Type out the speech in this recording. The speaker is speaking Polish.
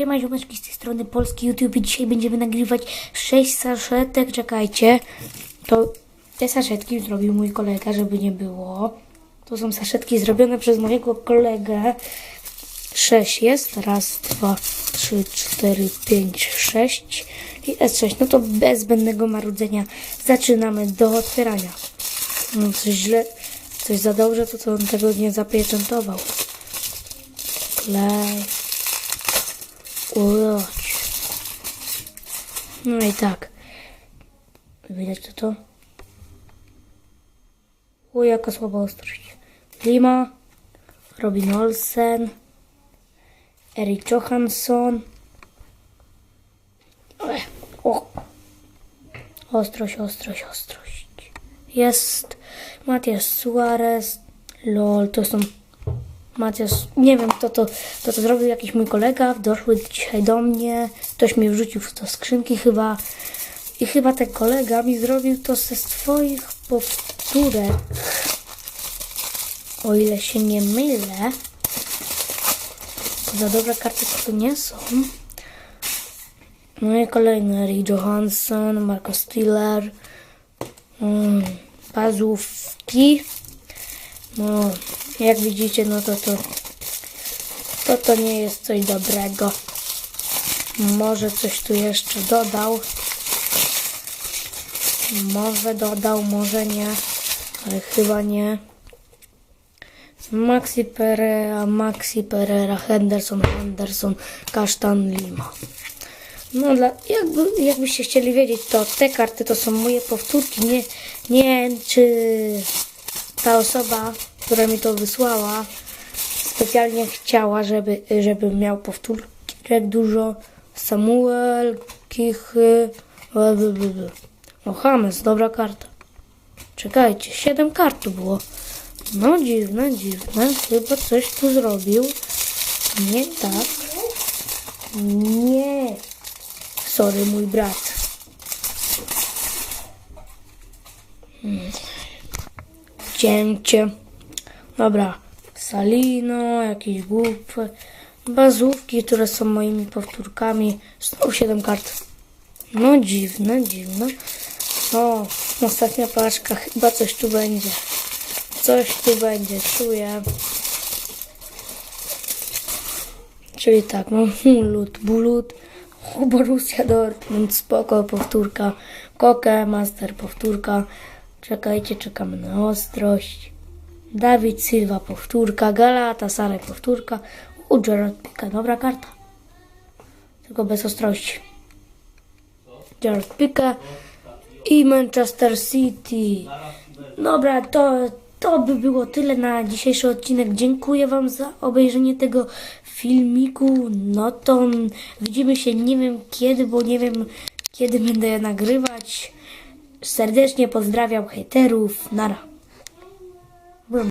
Siema ziomeczki z tej strony Polski YouTube i dzisiaj będziemy nagrywać 6 saszetek, czekajcie, to te saszetki zrobił mój kolega, żeby nie było, to są saszetki zrobione przez mojego kolegę, 6 jest, raz, dwa, trzy, cztery, pięć, sześć. I S6, no to bez zbędnego marudzenia zaczynamy do otwierania, no coś źle, coś za dobrze, to to on tego nie zapieczętował, klej, Urodź. No i tak. Widać to to? O, jaka słaba ostrość. Lima, Robin Olsen, Erik Johansson. Ech, O. Ostrość, ostrość, ostrość. Jest Matias Suarez. Lol, to są Nie wiem kto to, kto to zrobił, jakiś mój kolega, doszły dzisiaj do mnie, ktoś mi wrzucił w to skrzynki chyba. I chyba ten kolega mi zrobił to ze swoich powtórek, o ile się nie mylę, za dobre karty to nie są. No i kolejny. Rick Johansson, Marco Stiller, mm, Pazówki, no, jak widzicie, no to to, to to nie jest coś dobrego. Może coś tu jeszcze dodał. Może dodał, może nie, ale chyba nie. Maxi Pereira, Maxi Pereira, Henderson, Henderson, Kasztan, Lima. No, dla, jakby, jakbyście chcieli wiedzieć, to te karty to są moje powtórki. Nie, nie wiem, czy ta osoba, która mi to wysłała, specjalnie chciała, żeby, żebym miał powtórek dużo. Samuel, Kichy, blablabla. no James, dobra karta. Czekajcie, siedem kart tu było. No dziwne, dziwne. Chyba coś tu zrobił. Nie tak. Nie. Sorry, mój brat. cięcie. Dobra, Salino, jakieś głupy, bazówki, które są moimi powtórkami. Znowu 7 kart. No dziwne, dziwne. O, ostatnia paczka, chyba coś tu będzie. Coś tu będzie, czuję. Czyli tak, mam Hulut, Bulut, Borussia Dortmund, spoko, powtórka, Koke, Master, powtórka. Czekajcie, czekamy na ostrość. Dawid Silva, powtórka, Galata, Saraj, powtórka. U, Gerard Pique, dobra karta. Tylko bez ostrości. Gerard Pique i Manchester City. Dobra, to, to by było tyle na dzisiejszy odcinek. Dziękuję Wam za obejrzenie tego filmiku. No to widzimy się nie wiem kiedy, bo nie wiem kiedy będę nagrywać. Serdecznie pozdrawiam hejterów. Nara.